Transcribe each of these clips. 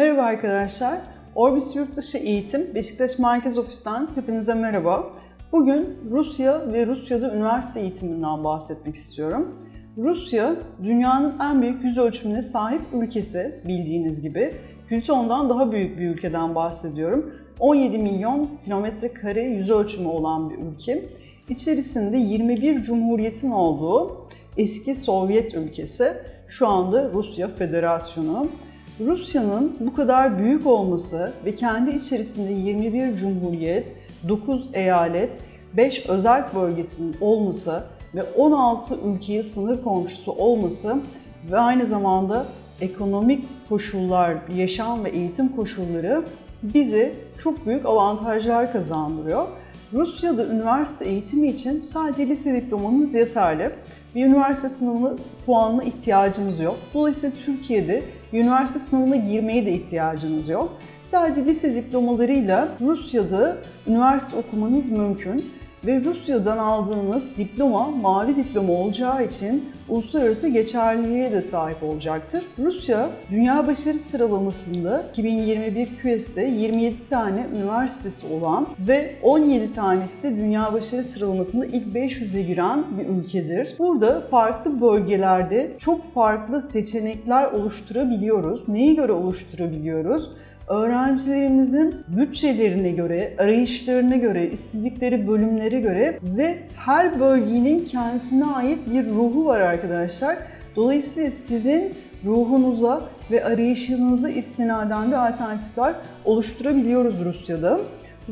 Merhaba arkadaşlar. Orbis Yurtdışı Eğitim Beşiktaş Merkez Ofis'ten hepinize merhaba. Bugün Rusya ve Rusya'da üniversite eğitiminden bahsetmek istiyorum. Rusya, dünyanın en büyük yüz ölçümüne sahip ülkesi bildiğiniz gibi. Plüton'dan daha büyük bir ülkeden bahsediyorum. 17 milyon kilometre kare yüz ölçümü olan bir ülke. İçerisinde 21 cumhuriyetin olduğu eski Sovyet ülkesi, şu anda Rusya Federasyonu. Rusya'nın bu kadar büyük olması ve kendi içerisinde 21 cumhuriyet, 9 eyalet, 5 özel bölgesinin olması ve 16 ülkeye sınır komşusu olması ve aynı zamanda ekonomik koşullar, yaşam ve eğitim koşulları bize çok büyük avantajlar kazandırıyor. Rusya'da üniversite eğitimi için sadece lise diplomanız yeterli. Bir üniversite sınavına puanına ihtiyacınız yok. Dolayısıyla Türkiye'de üniversite sınavına girmeye de ihtiyacınız yok. Sadece lise diplomalarıyla Rusya'da üniversite okumanız mümkün ve Rusya'dan aldığınız diploma mavi diploma olacağı için uluslararası geçerliliğe de sahip olacaktır. Rusya dünya başarı sıralamasında 2021 QS'de 27 tane üniversitesi olan ve 17 tanesi de dünya başarı sıralamasında ilk 500'e giren bir ülkedir. Burada farklı bölgelerde çok farklı seçenekler oluşturabiliyoruz. Neyi göre oluşturabiliyoruz? Öğrencilerimizin bütçelerine göre, arayışlarına göre, istedikleri bölümlere göre ve her bölgenin kendisine ait bir ruhu var arkadaşlar. Dolayısıyla sizin ruhunuza ve arayışınıza istinaden de alternatifler oluşturabiliyoruz Rusya'da.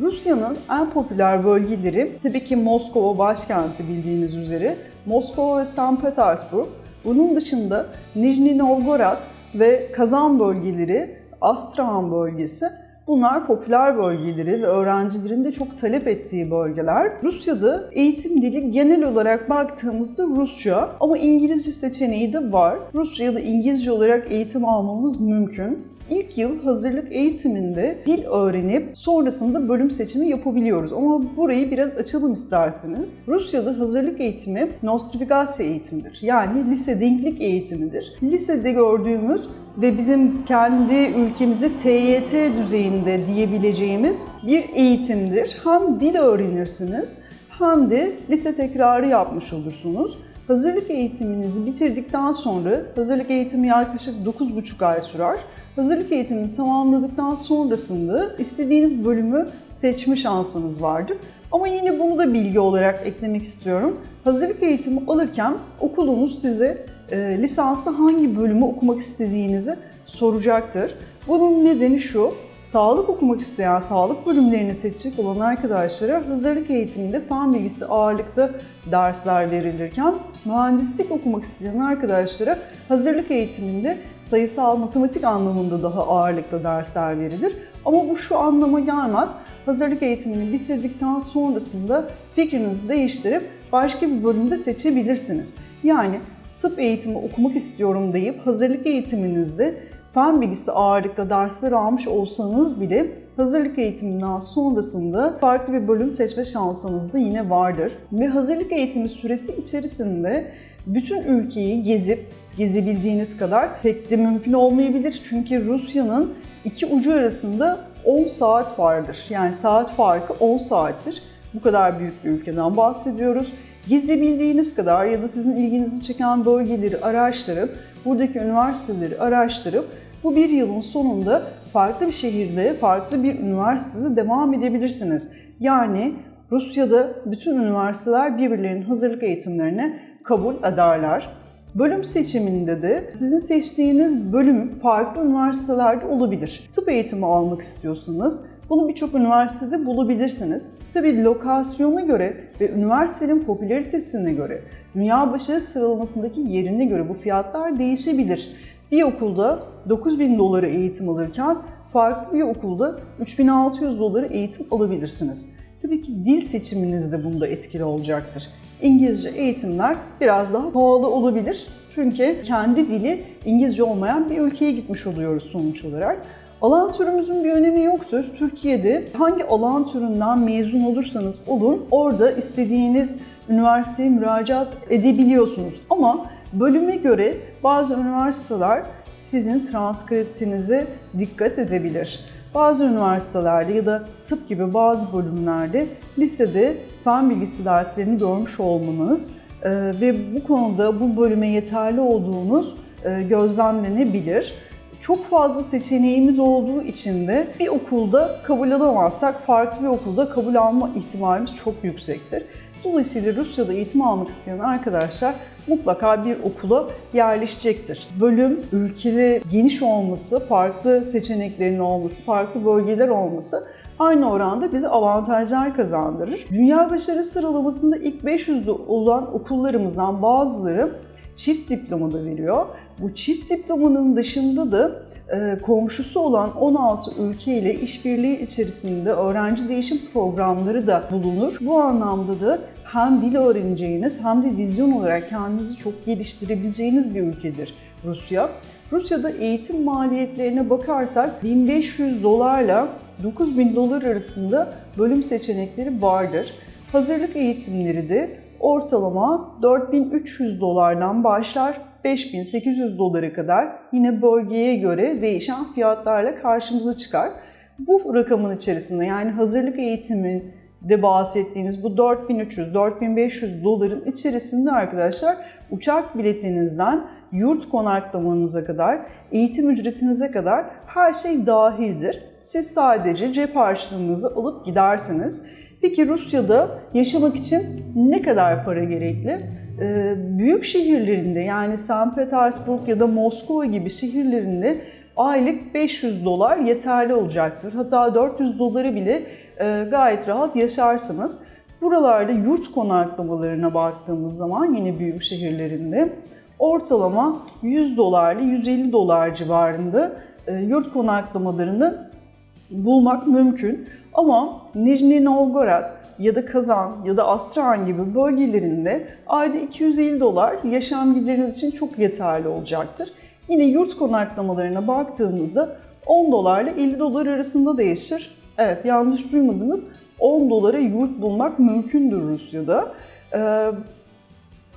Rusya'nın en popüler bölgeleri tabii ki Moskova başkenti bildiğiniz üzere. Moskova ve St. Petersburg. Bunun dışında Nijni Novgorod ve Kazan bölgeleri Astrahan bölgesi Bunlar popüler bölgeleri ve öğrencilerin de çok talep ettiği bölgeler. Rusya'da eğitim dili genel olarak baktığımızda Rusça ama İngilizce seçeneği de var. Rusça ya da İngilizce olarak eğitim almamız mümkün. İlk yıl hazırlık eğitiminde dil öğrenip sonrasında bölüm seçimi yapabiliyoruz. Ama burayı biraz açalım isterseniz. Rusya'da hazırlık eğitimi nostrifikasya eğitimidir. Yani lise denklik eğitimidir. Lisede gördüğümüz ve bizim kendi ülkemizde TYT düzeyinde diyebileceğimiz bir eğitimdir. Hem dil öğrenirsiniz hem de lise tekrarı yapmış olursunuz. Hazırlık eğitiminizi bitirdikten sonra, hazırlık eğitimi yaklaşık 9,5 ay sürer. Hazırlık eğitimini tamamladıktan sonrasında istediğiniz bölümü seçme şansınız vardır. Ama yine bunu da bilgi olarak eklemek istiyorum. Hazırlık eğitimi alırken okulunuz size e, lisansta hangi bölümü okumak istediğinizi soracaktır. Bunun nedeni şu, sağlık okumak isteyen, sağlık bölümlerini seçecek olan arkadaşlara hazırlık eğitiminde fen bilgisi ağırlıkta dersler verilirken mühendislik okumak isteyen arkadaşlara hazırlık eğitiminde sayısal matematik anlamında daha ağırlıklı dersler verilir. Ama bu şu anlama gelmez. Hazırlık eğitimini bitirdikten sonrasında fikrinizi değiştirip başka bir bölümde seçebilirsiniz. Yani tıp eğitimi okumak istiyorum deyip hazırlık eğitiminizde fen bilgisi ağırlıklı dersler almış olsanız bile hazırlık eğitiminden sonrasında farklı bir bölüm seçme şansınız da yine vardır. Ve hazırlık eğitimi süresi içerisinde bütün ülkeyi gezip gezebildiğiniz kadar pek de mümkün olmayabilir. Çünkü Rusya'nın iki ucu arasında 10 saat vardır. Yani saat farkı 10 saattir. Bu kadar büyük bir ülkeden bahsediyoruz. Gezebildiğiniz kadar ya da sizin ilginizi çeken bölgeleri araştırıp, buradaki üniversiteleri araştırıp bu bir yılın sonunda farklı bir şehirde, farklı bir üniversitede devam edebilirsiniz. Yani Rusya'da bütün üniversiteler birbirlerinin hazırlık eğitimlerine kabul ederler. Bölüm seçiminde de sizin seçtiğiniz bölüm farklı üniversitelerde olabilir. Tıp eğitimi almak istiyorsanız bunu birçok üniversitede bulabilirsiniz. Tabii lokasyona göre ve üniversitenin popülaritesine göre, dünya başarı sıralamasındaki yerine göre bu fiyatlar değişebilir. Bir okulda 9000 doları eğitim alırken farklı bir okulda 3600 doları eğitim alabilirsiniz. Tabii ki dil seçiminiz de bunda etkili olacaktır. İngilizce eğitimler biraz daha pahalı olabilir. Çünkü kendi dili İngilizce olmayan bir ülkeye gitmiş oluyoruz sonuç olarak. Alan türümüzün bir önemi yoktur. Türkiye'de hangi alan türünden mezun olursanız olun orada istediğiniz üniversiteye müracaat edebiliyorsunuz. Ama bölüme göre bazı üniversiteler sizin transkriptinize dikkat edebilir. Bazı üniversitelerde ya da tıp gibi bazı bölümlerde lisede fen bilgisi derslerini görmüş olmanız e, ve bu konuda bu bölüme yeterli olduğunuz e, gözlemlenebilir. Çok fazla seçeneğimiz olduğu için de bir okulda kabul alamazsak farklı bir okulda kabul alma ihtimalimiz çok yüksektir. Dolayısıyla Rusya'da eğitim almak isteyen arkadaşlar mutlaka bir okula yerleşecektir. Bölüm, ülkeli geniş olması, farklı seçeneklerin olması, farklı bölgeler olması aynı oranda bize avantajlar kazandırır. Dünya başarı sıralamasında ilk 500'de olan okullarımızdan bazıları çift diploma da veriyor. Bu çift diplomanın dışında da e, komşusu olan 16 ülke ile işbirliği içerisinde öğrenci değişim programları da bulunur. Bu anlamda da hem dil öğreneceğiniz hem de vizyon olarak kendinizi çok geliştirebileceğiniz bir ülkedir Rusya. Rusya'da eğitim maliyetlerine bakarsak 1500 dolarla 9000 dolar arasında bölüm seçenekleri vardır. Hazırlık eğitimleri de ortalama 4300 dolardan başlar 5800 dolara kadar yine bölgeye göre değişen fiyatlarla karşımıza çıkar. Bu rakamın içerisinde yani hazırlık eğitimi de bahsettiğimiz bu 4300-4500 doların içerisinde arkadaşlar uçak biletinizden yurt konaklamanıza kadar, eğitim ücretinize kadar her şey dahildir. Siz sadece cep harçlığınızı alıp gidersiniz. Peki Rusya'da yaşamak için ne kadar para gerekli? Ee, büyük şehirlerinde yani St. Petersburg ya da Moskova gibi şehirlerinde aylık 500 dolar yeterli olacaktır. Hatta 400 doları bile e, gayet rahat yaşarsınız. Buralarda yurt konaklamalarına baktığımız zaman yine büyük şehirlerinde ortalama 100 dolarla 150 dolar civarında e, yurt konaklamalarını bulmak mümkün. Ama Nijni Novgorod ya da Kazan ya da Astrakhan gibi bölgelerinde ayda 250 dolar yaşam gideriniz için çok yeterli olacaktır. Yine yurt konaklamalarına baktığımızda 10 dolarla 50 dolar arasında değişir. Evet yanlış duymadınız. 10 dolara yurt bulmak mümkündür Rusya'da. Ee,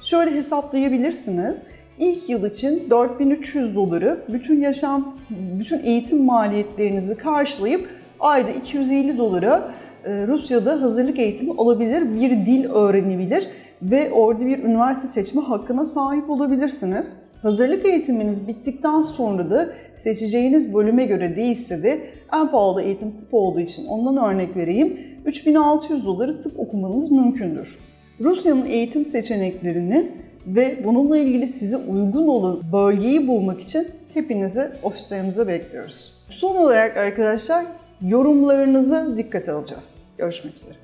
şöyle hesaplayabilirsiniz. İlk yıl için 4300 doları bütün yaşam, bütün eğitim maliyetlerinizi karşılayıp ayda 250 dolara e, Rusya'da hazırlık eğitimi alabilir, bir dil öğrenebilir ve orada bir üniversite seçme hakkına sahip olabilirsiniz. Hazırlık eğitiminiz bittikten sonra da seçeceğiniz bölüme göre değişse de en pahalı eğitim tıp olduğu için ondan örnek vereyim. 3600 doları tıp okumanız mümkündür. Rusya'nın eğitim seçeneklerini ve bununla ilgili size uygun olan bölgeyi bulmak için hepinizi ofislerimize bekliyoruz. Son olarak arkadaşlar yorumlarınızı dikkate alacağız. Görüşmek üzere.